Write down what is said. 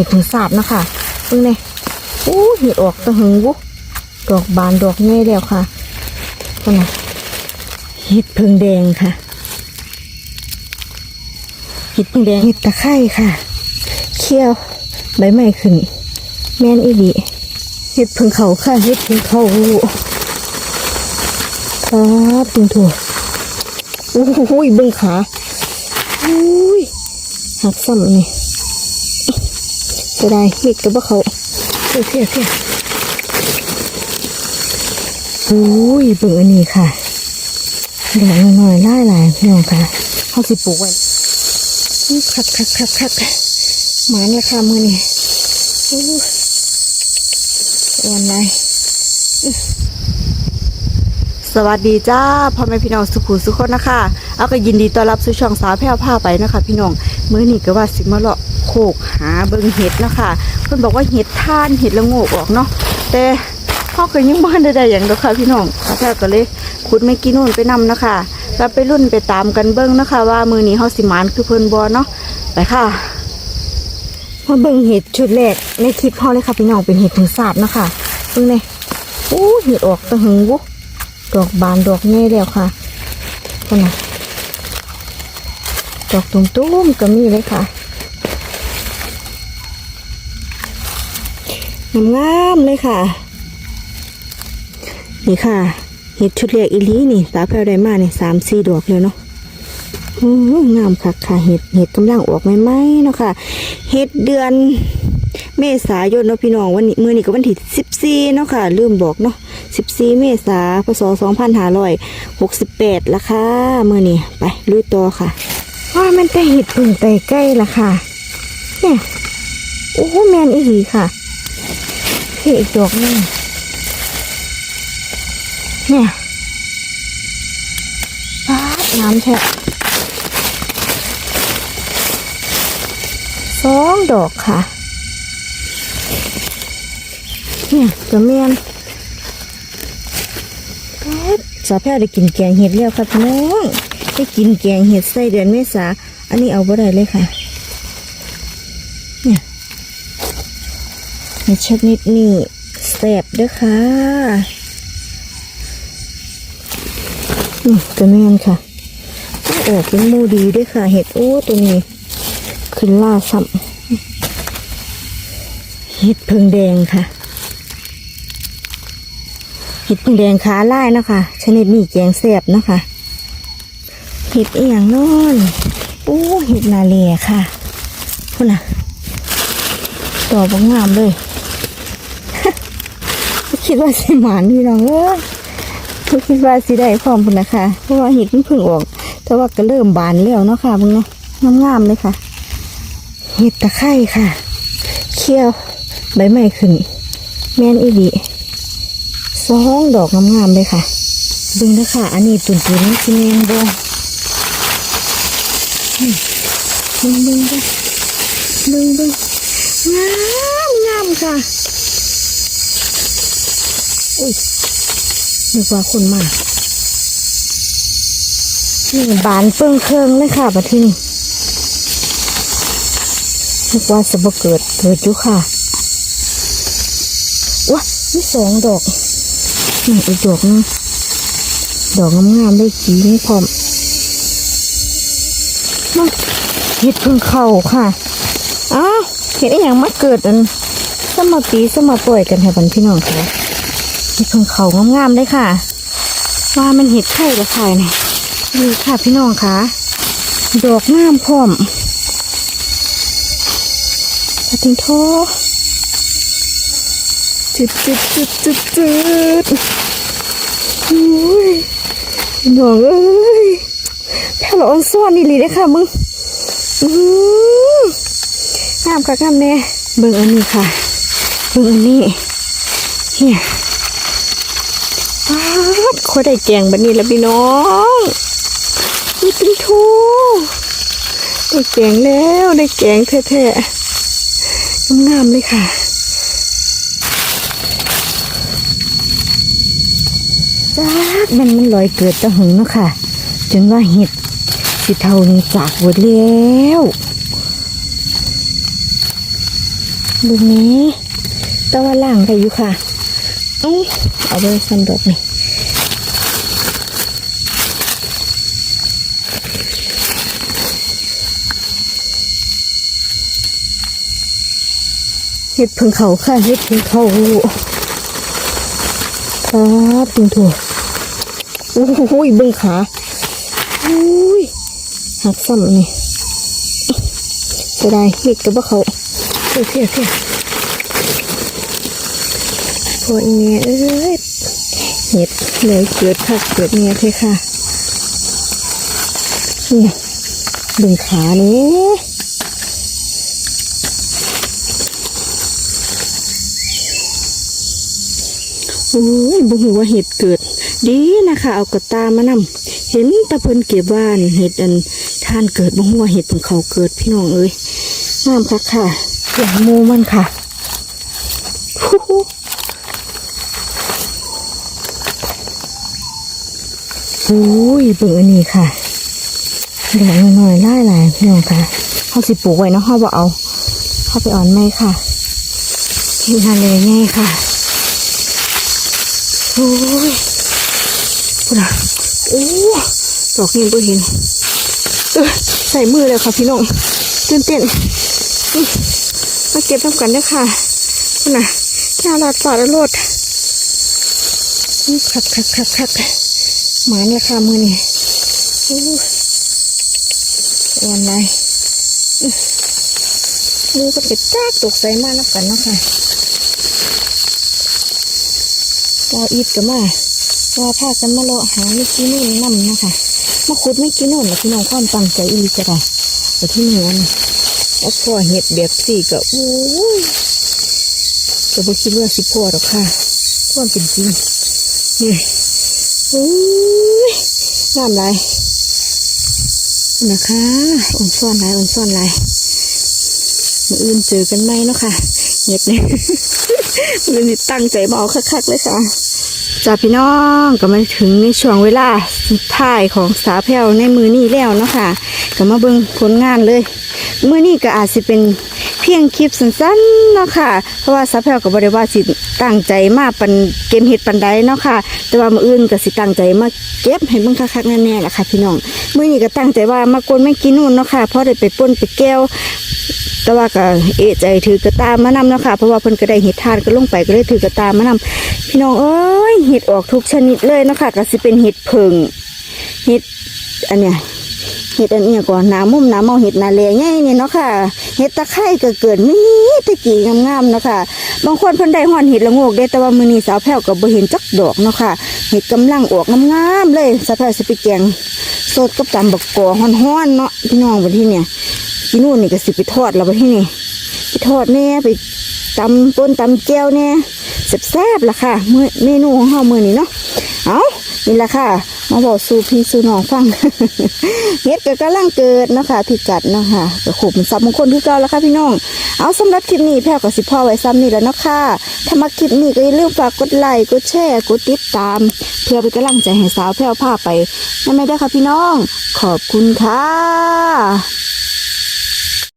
ห็ดถึงสาบนะคะเพิ่งเนี่ยโอ้เห็ดออกตะหึงวุดอกบานดอกง่ายแล้วค่ะก็นะเห็ดพึ่งแดงค่ะเห็ดพึ่งแดงเห็ดตะไคร่ค่ะเขี้ยวใบไม้ขึ้น แม่นอีดีเห็ดพึ่งเขาค่ะเห็ดพึ่งเขาครับพึ่งถั่วโอ้โหเบิ่งขาอุ้ยหักซ้ำนี่ จะได้เห็ดกับว่าเขาเที่ยวเที่ยวเที่ยวอุ้ยเบิ่งอันนี้ค่ะดอกน้อยๆไล่หลายๆพี่น้องค่ะเขาสิปลูกไว้อื้อคักคักคักคักหมานราคามือนี่อู้อ่อนไรสวัสดีจ้าพ่อแม่พี่น้องสุขุสุขคนนะคะ เอาก็ยินดีต้อนรับสู่ช่องสาวแพร่วผ้าไปนะคะ พี่น้องมื้อนี้ก็ว่าสิมาเลาะ โคกหาเบิงเห็ดนะคะเพิ่อนบอกว่าเห็ดท่านเห็ดละโงกออกเนาะแต่พ่อก็ยังบ้านได้ๆอย่างเดียวค่ะพี่น้องแพร่ก็เลยขุดไม่กี่นู่นไปนำนะคะแล้วไปรุ่นไปตามกันเบิ่งนะคะ ว่ามือนี้เฮาสิมานคือเพิ่นบ่เนาะไปค่ะมาเบิ่งเห็ดชุดแรกในคลิปพ่อเลยค่ะพี่น้องเป็นเห็ดถึงสาบนะคะเบิ่งเลยโอ้เห็ดออกตะหึงวุดอกบานดอกง่ายแล้วค่ะก็นะดอกตุ้มๆก็มีเลยค่ะ งามๆเลยค่ะ นี่ค่ะเห็ดชุดแรกอีลีนี่ตาแพรวได้มาเนี่ยสามสี่ดอกเลยเนาะงามค่ะค่ะเห็ดเห็ดกำลังออกใหม่ๆเนาะค่ะเห็ดเดือนเมษายนเนาะพี่น้องวันนี้มื้อนี้ก็วันที่สิบสี่เนาะค่ะ ลืมบอกเนาะสิบสี่เมษาพศสองพันห้าร้อยหกสิบแปดละค่ะมื้อนี้ไปลุยต่อค่ะว่ามันแต่เห็ดพึ่งไตใกล้ละค่ะ เนี่ยโอ้แมนอีหลีค่ะ เห็ดอีกดอกนึงเนี่ยป๊าดน้ำแท้สองดอกค่ะ เนี่ยจะเมียนแป๊บสาแพรวได้กินแกงเห็ดแล้วค่ะพี่น้องได้กินแกงเห็ดไส้เดือนเมษา อันนี้เอาบ่ได้เลยค่ะ เนี่ย ห็ดชนิดนี้แสบด้วยค่ะนี่จะเมียนค่ะออกเป็นมูดีด้วยค่ะ เห็ดโอ้ตัวนี้ ขึ้นล่าซ้ำเห็ดพึ่งแดงค่ะ เห็ดพึ่งแดงขาล่ายนะคะ ชนิดนี้แกงแสบนะคะ เห็ดเอียงนอนโอ้เห็ดนาเลียค่ะพุ่นน่ะดอกบางงามเลย คิดว่าสิหมานพี่น้องเอ้ยคิดว่าสิได้พร้อมพุ่นนะคะเพราะว่าเห็ดมันเพิ่งออก แต่ว่าก็เริ่มบานแล้วเนาะค่ะมึงเนาะงามๆเลยค่ะเห็ดตะไคร่ค่ะเขี้ยวใบไม้ขึ้น แม่นอีดีสองดอกงามๆเลยค่ะเบึงนะค่ะ อันนี้ตุ่นๆสิเมนบบึงบึงจ้ะบึงบึงงามงามค่ะ อุ้ยนึกว่าคนมากนี่บานเปิ้งเครื่องเลยค่ะบัดที่นี่นึกว่าจะบ่เกิดเกิดอยู่ค่ะว้ามีสองดอกนี่อีกดอกนึงดอกงามๆได้สีนี่พร้อมมาเห็ดเพึ่งเข่าค่ะอ้าวเห็ดอ้อย่างมาเกิดอันสมาปีสมาปล่อยกันให้บันพี่น้องค่ะ ห็ดเพึ่งเขางามๆเลยค่ะ ว่ามันเห็ดไข่ละค่ะเนี่ยนี่ค่ะพี่น้องค่ะ ดอกงามพร้อมปะทิงโทจุดจุดจุดจุดจุดโอ้ยน้องเอ้ยแผ่วออนซ้อนนี่ลีเลยค่ะมึงอือห้ามค่ะห้ามแน่เบิ่งอันนี้ค่ะเบิ่งอันนี้เนี่ย ดโคตรได้แกงบันนี้แล้วพี่น้องนี่เป็นทูได้แกงแล้วได้แกงแท้ๆงามๆเลยค่ะจาดมันมันลอยเกิดตะหึงเนาะค่ะ จนว่าเห็ดสิเท่านี้จากหมดแล้วดูนี้ต่ว่าล่างได้อยู่ค่ะ เอ้าเอาไปสันดอกนี่ ห็ดพึ่งเขาค่ะเห็ดพึ่งเขาครับพึ่งถั่วโอ้โหเบึ้งขาอุ้ยหักซ้ำนี่เสียดายเห็ดกับว่าเขาเพี้ยเพี้ยเคพออีเมียเอ้ยเห็ดเลยเกิดค่ะเกิดเมียเพ่ค่ะนี่เบึ้งขานี่ โอ้ยบ่ฮู้ว่าเห็ดเกิด ดีนะคะ เอากระตามานำเห็นตะเพิ่นเก็บบ้านเห็ดอันท่านเกิดบ่ฮู้ว่าเห็ดของเขาเกิดพี่น้องเอ้ยงามคักค่ะอย่างหมูมันค่ะฮู้ฮู้โอ้ยเบิ่งอันนี้ค่ะดอกน้อยๆหลายๆพี่น้องค่ะเฮาสิปลูกไว้เนาะเฮาบ่เอาเฮาไปอ่อนไหมค่ะเห็นทะเลง่ายค่ะ โอ้ยพูดอะโอ้ดอกนี้บ่เห็นเออใส่มือเลยค่ะพี่น้องตื่นเต้นมาเก็บทำกันเด้อค่ะพูดนะยาลาดปอดรดอื้อคักคักคักคักหมานราคามือนี่โอ้ยวันไรมือก็เป็ดจ้ากตกใส่มานับกันเนาะค่ะ รออีดก็มาว่าพากันมาเลาะหาไม่กี้นู่นนั่นนะคะมาขุดไม่กี้นู่นพี่น้องความตั้งใจอีหลีจะได้แต่ที่เหนือนี่แล้วพอเห็ดแบบสี่ก็โอ้ยก็บ่คิดว่าสิพอหรอกค่ะความเป็นจริงนี่โอ้ยงามหลนะคะอ่อนซ่อนหลายอ่อนซ่อนหลายมาอื่นเจอกันไหมเนาะค่ะเห็ดเนี่ยมันตั้งใจมาเอาคักๆเลยค่ะ จ้าพี่น้องก็มาถึงในช่วงเวลาสุดท้ายของสาแพวในมือนี้แล้วเนาะค่ะก็มาเบิ่งผลงานเลย มือนี้ก็อาจจะเป็นเพียงคลิปสั้นๆเนาะค่ะ เพราะว่าสาแพวก็บ่ได้ว่าสิตั้งใจมาปันเกมเห็ดปันใดเนาะค่ะ แต่ว่ามืออื่นก็สิตั้งใจมาเก็บให้เบิ่งคักๆแน่ๆแหละค่ะพี่น้องมือนี้ก็ตั้งใจว่ามากวนไม่กินนู่นเนาะค่ะเพราะได้ไปป่นไปแก้ว แต่ว่าก็เอะใจถือกระตามมานำเนาะคะเพราะว่าเพิ่นก็ได้เห็ดทานก็ลงไปก็เลยถือกระตามมานำพี่น้องเอ้ยเห็ดออกทุกชนิดเลยเนาะคะก็สิเป็นเห็ดเพิงเห็ดอันเนี้ยเห็ดอันเนี้ยก่อนหนามุมหนาเมาเห็ดนาเลง่ายเนี่ยเนาะค่ะเห็ดตะไคร้ก็เกิดมีตะกี้งามๆเนาะค่ะบางคนเพิ่นได้ฮอนเห็ดละงกได้แต่ว่ามือนี้สาวแพ้วก็บ่เห็นจักดอกเนาะค่ะเห็ดกำลังออกงามๆเลยสาวแพ้วสิไปแกงสดกับตำบักกอฮ้อนๆเนาะพี่น้องบัดที่เนี่ย กินนู่นนี่ก็สิไปทอดแล้วไปที่นี่ไปทอดแน่ไปตำต้นตำแก้วแน่แซ่บๆล่ะค่ะมื้อเมนูของเฮามื้อนี้เนาะเอานี่ล่ะค่ะมาบอกสู่พี่สู่น้องฟังเฮ็ดก็กำลังเกิดเนาะค่ะพิกัดเนาะค่ะก็ขบมันซับมงคลคือเก่าแล้วค่ะพี่น้องเอาสำหรับคลิปนี้แพรก็สิพ่อไว้ซ้ำนี่แล้วเนาะค่ะถ้ามาคลิปนี้ก็อย่าลืมฝากกดไลค์กดแชร์กดติดตาม เพื่อเป็นกำลังใจให้สาวแพรวพาไปนั่นไม่ได้ค่ะพี่น้อง ขอบคุณค่ะ